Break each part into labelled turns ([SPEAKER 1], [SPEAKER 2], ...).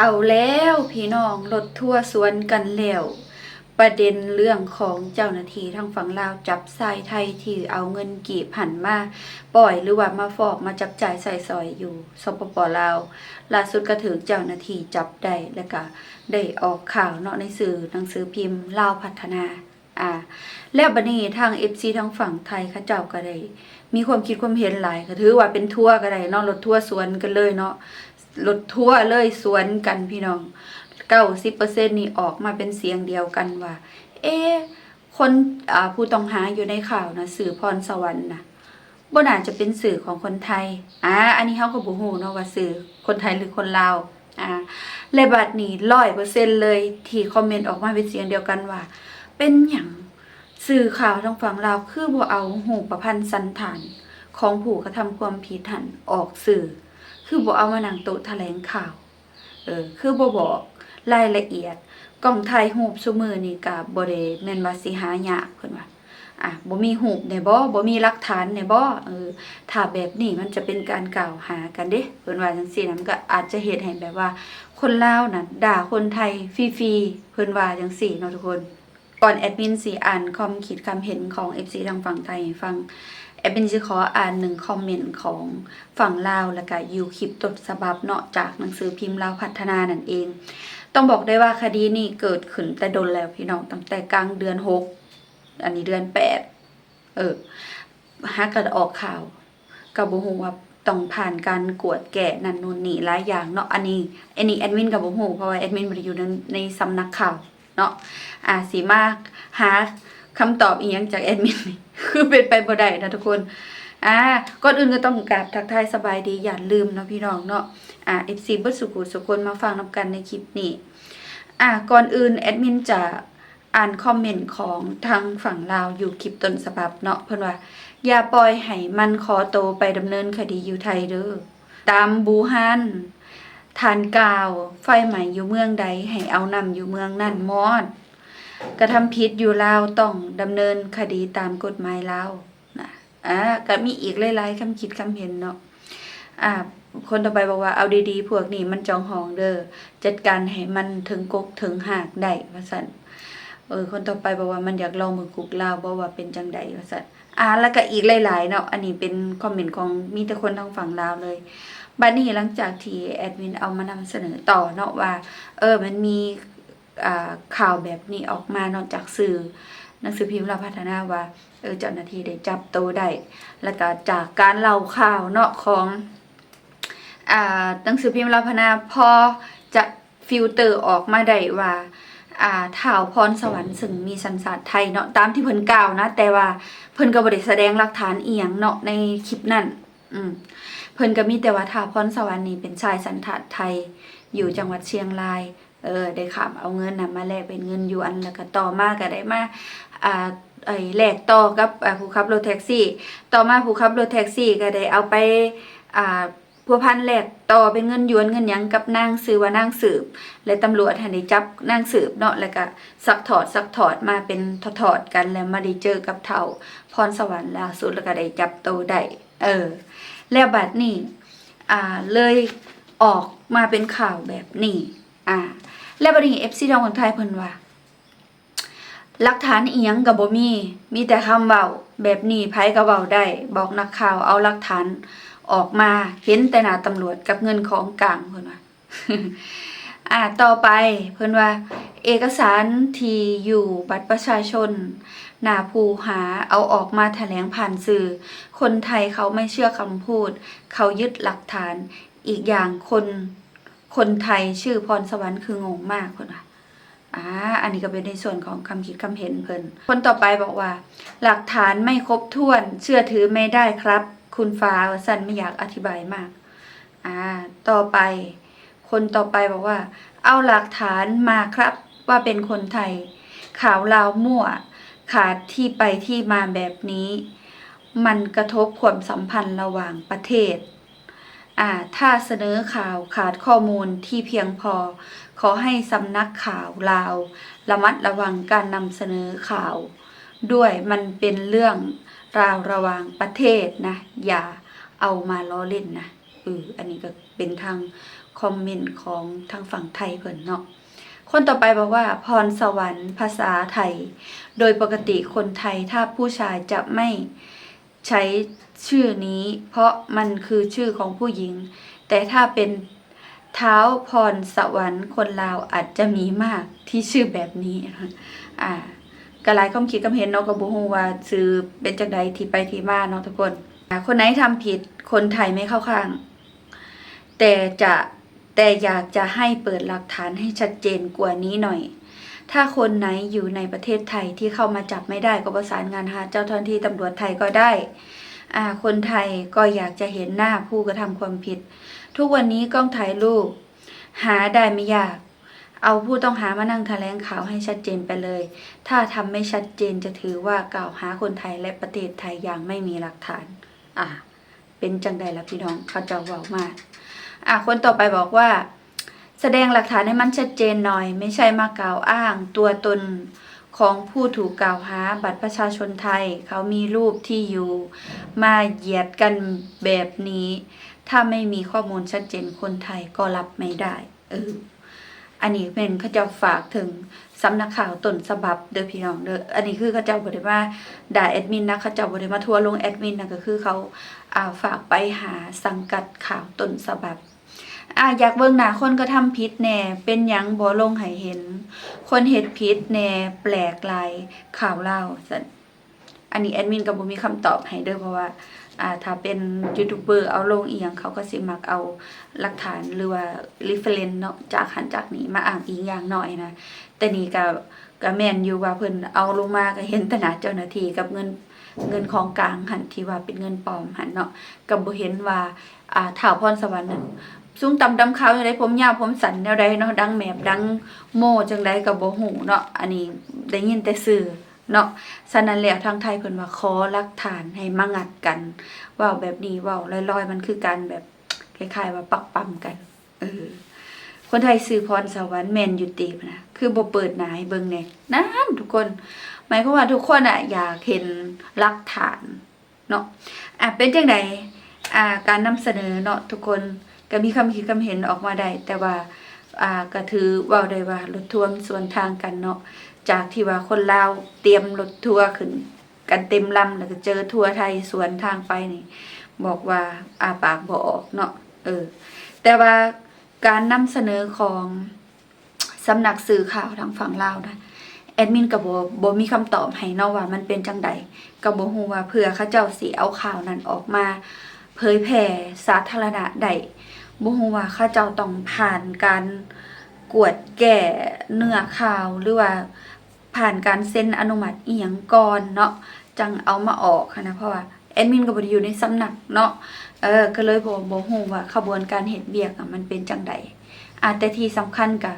[SPEAKER 1] เอาแล้วพี่น้องรถทั่วร์สวนกันแล้วประเด็นเรื่องของเจ้าหน้าที่ทางฝั่งลาวจับทรายไทยที่เอาเงินกีบหันมาปล่อยหรือว่ามาฟอกมาจับจ่ายใส่ซอยอยู่สปปลาวล่าสุดก็ถือเจ้าหน้าที่จับได้แล้วก็ได้ออกข่าวเนาะในสื่อหนังสือพิมพ์ลาวพัฒนาอ่าแล้วบัดนี้ทาง FC ทางฝั่งไทยเขาเจ้าก็ได้มีความคิดความเห็นหลายก็ถือว่าเป็นทัวร์ก็ได้เนาะรถทัวร์สวนกันเลยเนาะ รถทั่วเลยสวนกันพี่น้องเก้าสิบเปอร์เซ็นนี่ออกมาเป็นเสียงเดียวกันว่า เอ๊คนอ่าผู้ต้องหาอยู่ในข่าวนะสื่อพรสวรรค์นะบ่น่าจะเป็นสื่อของคนไทย อ่า อันนี้เฮาก็บ่ฮู้เนาะว่าสื่อคนไทยหรือคนลาว อ่าและบัดนี้100%เซนต์เลยที่คอมเมนต์ออกมาเป็นเสียงเดียวกันว่า เป็นหยังสื่อข่าวทางฝั่งลาวคือบ่เอาหูประพันธ์สันฐานของผู้กระทำความผิดหันออกสื่อ คือบ่เอามานั่งโต๊ะแถลงข่าว เออ คือบ่บอกรายละเอียดกล้องถ่ายรูปซุมือนี่ก็บ่ได้แม่นว่าสิหายากเพิ่นว่าอะบ่มีรูปในบ่บ่มีหลักฐานในบ่เออถ้าแบบนี้มันจะเป็นการกล่าวหากันเด้เพิ่นว่าจังซี่นะมันก็อาจจะเฮ็ดให้แบบว่า คนลาวน่ะด่าคนไทยฟรีๆเพิ่นว่าจังซี่เนาะทุกคน ก่อนแอดมินสีอ่านคอมคิดคำเห็นของ FC ทางฝั่งไทยให้ฟัง แอดมินจะขออ่านหนึ่งคอมเมนต์ของฝั่งลาวแล้วก็ยูคลิปต้นฉบับเนาะจากหนังสือพิมพ์ลาวพัฒนานั่นเอง ต้องบอกได้ว่าคดีนี้เกิดขึ้นแต่ดนแล้วพี่น้องตั้งแต่กลางเดือนหกอันนี้เดือนแปดเออหากระออกข่าวกับบุหูว่าต้องผ่านการกวดแกะนันนูนนี่หลายอย่างเนาะอันนี้อันนี้แอดมินกับบุหูเพราะว่าแอดมินบ่ได้อยู่ในในสำนักข่าวเนาะอ่าสีมากหา คำตอบอีกอย่างจากแอดมินนี่คือเป็นไปบ่ได้นะทุกคน อ่าก่อนอื่นก็ต้องกราบทักทายสบายดีอย่าลืมเนาะพี่น้องเนาะอ่า FC เบิดสุขุสุคนมาฟังนำกันในคลิปนี้ อ่าก่อนอื่นแอดมินจะอ่านคอมเมนต์ของทางฝั่งลาวอยู่คลิปต้นฉบับเนาะเพิ่อนว่า อย่าปล่อยให้มันขอโตไปดำเนินคดีอยู่ไทยเด้อตามบูฮันทานกาว ไฟใหม่อยู่เมืองใดให้เอานำอยู่เมืองนั่นมอด กระทำผิดอยู่ลาวต้องดำเนินคดีตามกฎหมายลาวนะอ่าก็มีอีกหลายๆคำคิดคำเห็นเนาะอ่าคนต่อไปบอกว่าเอาดีๆ พวกนี้มันจองหองเด้อจัดการให้มันถึงกกถึงหากได้ว่าซั่นเออคนต่อไปบอกว่ามันอยากลองมือกุกลาวบ่ว่าเป็นจังใดว่าซั่นอ่าแล้วก็อีกหลาย ๆ เนาะอันนี้เป็นคอมเมนต์ของมีแต่คนทางฝั่งลาวเลยบัดนี้หลังจากที่แอดมินเอามานำเสนอต่อเนาะว่า เออมันมี ข่าวแบบนี้ออกมานอกจากสื่อหนังสือพิมพ์เราพัฒนาว่าเออเจ้าหน้าที่ได้จับตัวได้แล้วก็จากการเล่าข่าวเนาะของอ่าหนังสือพิมพ์เราพัฒนาพอจะฟิลเตอร์ออกมาได้ว่าอ่าท่าวพรสวรรค์ซึ่งมีสัญชาติไทยเนาะตามที่เพิ่นกล่าวนะ แต่ว่าเพิ่นก็บ่ได้แสดงหลักฐานอีหยังเนาะในคลิปนั้นอืมเพิ่นก็มีแต่ว่าท่าวพรสวรรค์นี่เป็นชายสัญชาติไทย อยู่จังหวัดเชียงราย เออได้ขับเอาเงินนะมาแลกเป็นเงินหยวนแล้วก็ต่อมาก็ได้มาอ่าไอ้แลกต่อกับผู้ขับรถแท็กซี่ ต่อมาผู้ขับรถแท็กซี่ก็ได้เอาไปอ่าพัวพันแหลกต่อเป็นเงินยวนเงินยังกับนางซื้อว่านางสืบ และตำรวจหันได้จับนางสืบเนาะแล้วก็สักถอดสักถอดมาเป็นถอดๆกันแล้วมาได้เจอกับเฒ่าพรสวรรค์ล่าสุดแล้วก็ได้จับตัวได้เออ แล้วบัดนี้อ่าเลยออกมาเป็นข่าวแบบนี้อ่า และบัดนี้ FC ดองคนไทยเพิ่นว่าหลักฐานอีหยังก็บ่มี มีแต่คำเว้าแบบนี้ไผก็เว้าได้ บอกนักข่าวเอาหลักฐานออกมาเห็นแต่หน้าตำรวจกับเงินของกลางเพิ่นว่าอ่าต่อไปเพิ่นว่า เอกสารที่อยู่บัตรประชาชนหน้าผู้หาเอาออกมาแถลงผ่านสื่อ คนไทยเขาไม่เชื่อคำพูด เขายึดหลักฐานอีกอย่างคน คนไทยชื่อพรสวรรค์คืองงมากคนว่าอ่าอันนี้ก็เป็นในส่วนของคำคิดคำเห็นเพิ่นคนต่อไปบอกว่า หลักฐานไม่ครบถ้วน เชื่อถือไม่ได้ครับ คุณฟ้าสันไม่อยากอธิบายมากอ่าต่อไป คนต่อไปบอกว่า เอาหลักฐานมาครับว่าเป็นคนไทย ข่าวลาวมั่ว ขาดที่ไปที่มาแบบนี้ มันกระทบความสัมพันธ์ระหว่างประเทศ อ่าถ้าเสนอข่าวขาดข้อมูลที่เพียงพอ ขอให้สำนักข่าวลาว ระมัดระวังการนำเสนอข่าว ด้วยมันเป็นเรื่องราวระหว่างประเทศนะ อย่าเอามาล้อเล่นนะเอออันนี้ก็เป็นทางคอมเมนต์ของทางฝั่งไทยเพิ่นเนาะคนต่อไปบอกว่าพรสวรรค์ภาษาไทย โดยปกติคนไทยถ้าผู้ชายจะไม่ ใช้ชื่อนี้ เพราะมันคือชื่อของผู้หญิง แต่ถ้าเป็นเท้าพรสวรรค์คนลาวอาจจะมีมากที่ชื่อแบบนี้อ่ากระไรความคิดกำเห็นเนาะกับบุฮูว่าซื้อเป็นจังใดที่ไปที่มาเนาะทุกคนคนไหนทำผิดคนไทยไม่เข้าข้าง แต่จะแต่อยากจะให้เปิดหลักฐานให้ชัดเจนกว่านี้หน่อย ถ้าคนไหนอยู่ในประเทศไทยที่เข้ามาจับไม่ได้ก็ประสานงานหาเจ้าหน้าที่ตำรวจไทยก็ได้อาคนไทยก็อยากจะเห็นหน้าผู้กระทำความผิด ทุกวันนี้กล้องถ่ายรูปหาได้ไม่ยาก เอาผู้ต้องหามานั่งแถลงข่าวให้ชัดเจนไปเลย ถ้าทำไม่ชัดเจนจะถือว่ากล่าวหาคนไทยและประเทศไทยอย่างไม่มีหลักฐาน อ่าเป็นจังใดล่ะพี่น้องเขาจะเว้ามาก อะคนต่อไปบอกว่า แสดงหลักฐานให้มันชัดเจนหน่อย ไม่ใช่มากล่าวอ้าง ตัวตนของผู้ถูกกล่าวหาบัตรประชาชนไทย เขามีรูปที่อยู่ มาเหยียดกันแบบนี้ ถ้าไม่มีข้อมูลชัดเจนคนไทยก็รับไม่ได้เอออันนี้เป็นเขาจะฝากถึงสำนักข่าวต้นฉบับเด้อพี่น้องเด้ออันนี้คือเขาเจ้าบริมาด่าแอดมินนะเขาเจ้าบริมาทัวร์ลงแอดมินนะก็คือเขาอ่าฝากไปหาสังกัดข่าวต้นฉบับ อะอยากเบิ่งหน้าคนก็ทำผิดแน่เป็นหยังบ่ลงให้เห็น คนเฮ็ดผิดแน่แปลกหลายข่าวเล่าซั่นอันนี้แอดมินก็บ่มีคำตอบให้เด้อเพราะว่าอ่าถ้าเป็นยูทูบเบอร์เอาลงอีหยังเขาก็สิมักเอาหลักฐานหรือว่า reference เนาะจากหันจากนี้มาอ้างอิงอย่างน้อยนะแต่นี่ก็ก็แม่นอยู่ว่าเพิ่นเอาลงมาก็เห็นแต่หน้าเจ้าหน้าที่กับเงินเงินของกลางหันที่ว่าเป็นเงินปลอมหันเนาะก็บ่เห็นว่าอ่าท้าวพรสวรรค์นั้น สูงต่ำดำขาวจังไดผมยาวผมสั้นแนวใดเนาะดังแมบดังโม่จังไดก็บ่ฮู้เนาะอันนี้ได้ยินแต่สื่อเนาะฉะนั้นแล้วทางไทยเพิ่นว่าขอหลักฐานให้มางัดกันว้าแบบนี้ว้าลอยๆ มันคือการแบบคล้ายๆว่าปักปั๊มกันเออคนไทยซื้อพรสวรรค์แมนยูตินะคือบ่เปิดหน้าให้เบิ่งแน่นั่นทุกคน หมายความว่าทุกคนอะอยากเห็นหลักฐานเนาะอะเป็นจังไดอ่าการนำเสนอเนาะทุกคน ก็มีคำคิดคำเห็นออกมาได้แต่ว่าอ่าก็ถือว่าได้ว่ารถทัวร์มันสวนทางกันเนาะจากที่ว่าคนลาวเตรียมรถทัวร์ขึ้น กันเต็มลำแล้วก็เจอทัวร์ไทยสวนทางไปนี่ บอกว่าอาปากบ่ออกเนาะเออ แต่ว่าการนำเสนอของสำนักสื่อข่าวทางฝั่งลาวนะแอดมินก็บ่บ่มีคำตอบให้เนาะว่ามันเป็นจังใดก็บ่ฮู้ว่าเพื่อเขาเจ้าสิเอาข่าวนั้นออกมา เผยแผ่สาธารณะได้ บ่ฮู้ว่าเขาเจ้าต้องผ่านการกวดแก่เนื้อข่าวหรือว่าผ่านการเซ็นอนุมัติอีหยังก่อนเนาะจังเอามาออกหั้นะเพราะว่าแอดมินก็บ่ได้อยู่ในสำนักเนาะเออก็เลยบ่บ่ฮู้ว่าขบวนการเฮ็ดเวียกอะมันเป็นจังใดอะแต่ที่สำคัญก็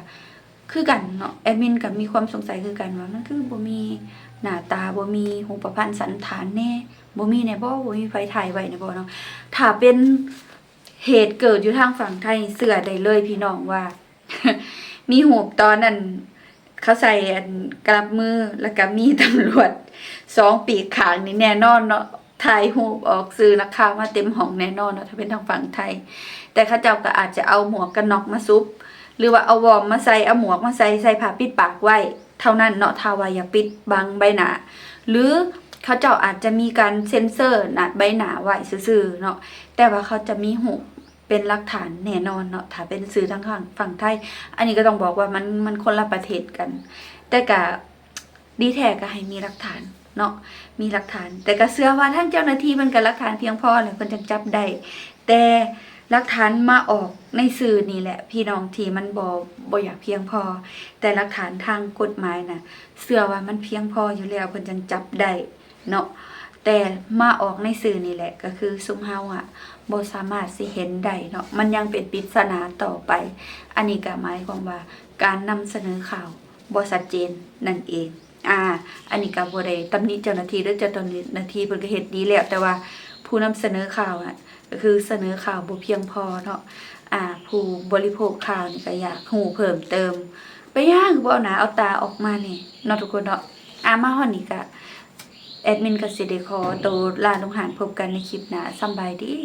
[SPEAKER 1] คือกันเนาะแอดมินก็มีความสงสัยคือกันว่ามันคือบ่มีหน้าตาบ่มีรูปพรรณสันฐานแน่บ่มีแน่บ่บ่มีไฟถ่ายไว้แน่บ่เนาะถ้าเป็น เหตุเกิดอยู่ทางฝั่งไทยเสือได้เลยพี่น้องว่า มีหูปตอนนั้นเขาใส่อันกลับมือแล้วก็มีตำรวจสองปีกขางนี่แน่นอนเนาะถ่ายหูออกซื้อนักข่าวมาเต็มห้องแน่นอนเนาะถ้าเป็นทางฝั่งไทย แต่เข้าเจ้าก็อาจจะเอาหมวกกันน็อกมาซุป หรือว่าเอาวอมมาใส่เอาหมวกมาใส่ใส่ผ้าปิดปากไว้ เท่านั้นเนาะถ้าวายาปิดบังใบหน้าหรือ เขาเจ้าอาจจะมีการเซ็นเซอร์หนาใบหนาไว้ซื่อๆเนาะแต่ว่าเขาจะมีหูเป็นหลักฐานแน่นอนเนาะถ้าเป็นสื่อทางฝั่งฝั่งไทย อันนี้ก็ต้องบอกว่ามันมันคนละประเทศกัน แต่ก็ดีแท้ก็ให้มีหลักฐานเนาะมีหลักฐาน แต่ก็เชื่อว่าท่านเจ้าหน้าที่มันก็หลักฐานเพียงพอแหละเพิ่นจังจับได้แต่หลักฐานมาออกในสื่อนี่แหละ พี่น้องที่มันบ่บ่อยากเพียงพอ แต่หลักฐานทางกฎหมายน่ะเชื่อว่ามันเพียงพออยู่แล้วเพิ่นจังจับได้ เนาะแต่มาออกในสื่อนี่แหละก็คือซุมเฮาอะบ่สามารถสิเห็นได้เนาะมันยังเป็นปริศนาต่อไป อันนี้ก็หมายความว่าการนำเสนอข่าวบ่ชัดเจนนั่นเองอ่า อันนี้ก็บ่ได้ตำหนิเจ้าหน้าที่หรือเจ้าหน้าที่เพิ่นก็เฮ็ดดีแล้วแต่ว่าผู้นำเสนอข่าวอะก็คือเสนอข่าวบ่เพียงพอเนาะอ่า ผู้บริโภคข่าวนี่ก็อยากรู้เพิ่มเติม ไปย่างบ่เอาหนาเอาตาออกมานี่เนาะทุกคนเนาะอ่ามาฮอดนี้ก็ แอดมินกับสิเดขอตัวลาลงหานพบกันในคลิปหน้าสำบายดี